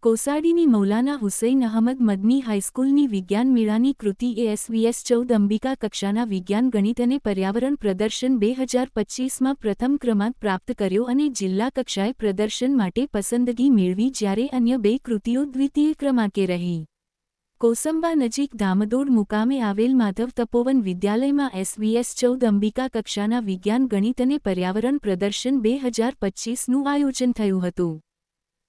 કોસાડીની મૌલાના હુસૈન અહમદ મદની હાઈસ્કૂલની વિજ્ઞાન મેળાની કૃતિ એએસવીએસ ચૌદ અંબિકા કક્ષાના વિજ્ઞાન, ગણિત અને પર્યાવરણ પ્રદર્શન બે હજાર પચીસમાં પ્રથમ ક્રમાંક પ્રાપ્ત કર્યો અને જિલ્લા કક્ષાએ પ્રદર્શન માટે પસંદગી મેળવી જ્યારે અન્ય બે કૃતિઓ દ્વિતીય ક્રમાંકે રહી. કોસંબા નજીક ધામદોડ મુકામે આવેલ માધવ તપોવન વિદ્યાલયમાં એસવીએસ ચૌદ અંબિકા કક્ષાના વિજ્ઞાન, ગણિત અને પર્યાવરણ પ્રદર્શન બે હજાર પચ્ચીસનું આયોજન થયું હતું.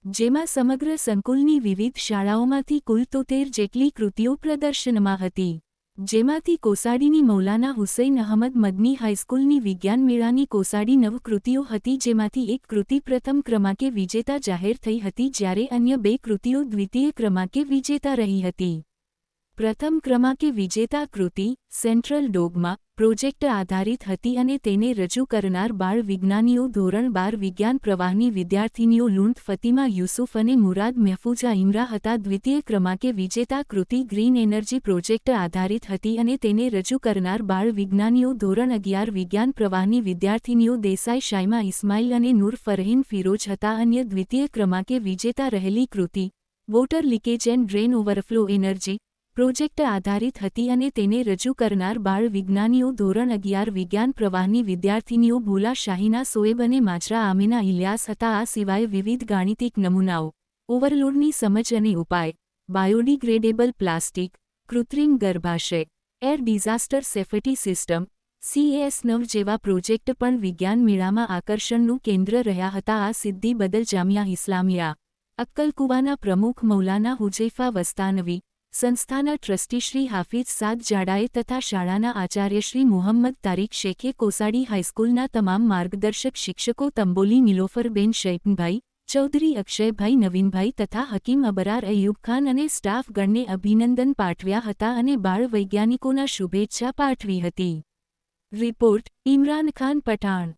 જેમાં સમગ્ર સંકુલની વિવિધ શાળાઓમાંથી કુલ તોતેર જેટલી કૃતિઓ પ્રદર્શનમાં હતી. જેમાંથી કોસાડીની મૌલાના હુસૈન અહમદ મદની હાઈસ્કૂલની વિજ્ઞાન મેળાની કોસાડી નવ કૃતિઓ હતી જેમાંથી એક કૃતિ પ્રથમ ક્રમાંકે વિજેતા જાહેર થઈ હતી જ્યારે અન્ય બે કૃતિઓ દ્વિતીય ક્રમાંકે વિજેતા રહી હતી. પ્રથમ ક્રમાંકે વિજેતા કૃતિ, સેન્ટ્રલ ડોગમાં, પ્રોજેક્ટ આધારિત હતી અને તેને રજૂ કરનાર બાળ વિજ્ઞાનીઓ ધોરણ બાર વિજ્ઞાન પ્રવાહની વિદ્યાર્થીનીઓ લુંટ ફતિમા યુસુફ અને મુરાદ મહેફૂજા ઇમરા હતા. દ્વિતીય ક્રમાંકે વિજેતા કૃતિ ગ્રીન એનર્જી પ્રોજેક્ટ આધારિત હતી અને તેને રજૂ કરનાર બાળ વિજ્ઞાનીઓ ધોરણ અગિયાર વિજ્ઞાન પ્રવાહની વિદ્યાર્થીનીઓ દેસાઈ શાઇમા ઇસ્માઇલ અને નૂર ફરહીન ફિરોજ હતા. અન્ય દ્વિતીય ક્રમાંકે વિજેતા રહેલી કૃતિ, water leakage and drain overflow energy project આધારિત હતી અને તેને રજૂ કરનાર બાળ વિજ્ઞાનીઓ ધોરણ અગિયાર વિજ્ઞાન પ્રવાહની વિદ્યાર્થીનીઓ ભોલા શાહીના સોએબ અને માજરા આમીના ઇલિયાસ હતા. આ સિવાય વિવિધ ગાણિતિક નમૂનાઓ, ઓવરલોડની સમજ અને ઉપાય, બાયોડિગ્રેડેબલ પ્લાસ્ટિક, કૃત્રિમ ગર્ભાશય, air disaster safety system CS નવ જેવા પ્રોજેક્ટ પણ વિજ્ઞાન મેળામાં આકર્ષણનું કેન્દ્ર રહ્યા હતા. આ સિદ્ધિ બદલ જામિયા ઇસ્લામિયા, અક્કલકુવાના પ્રમુખ મૌલાના હુજૈફા વસ્તાનવી સંસ્થાના ટ્રસ્ટી શ્રી હાફિઝ સાદ જાડાએ તથા શાળાના આચાર્ય શ્રી મુહમ્મદ તારીક શેખે કોસાડી હાઈસ્કૂલના તમામ માર્ગદર્શક શિક્ષકો તંબોલી નિલોફરબેન શૈપનભાઈ ચૌધરી અક્ષયભાઈ નવીનભાઈ તથા હકીમ અબરાર અયુબ ખાન અને સ્ટાફગણને અભિનંદન પાઠવ્યા હતા અને બાળ વૈજ્ઞાનિકોના શુભેચ્છા પાઠવી હતી. રિપોર્ટ, ઇમરાન ખાન પઠાણ.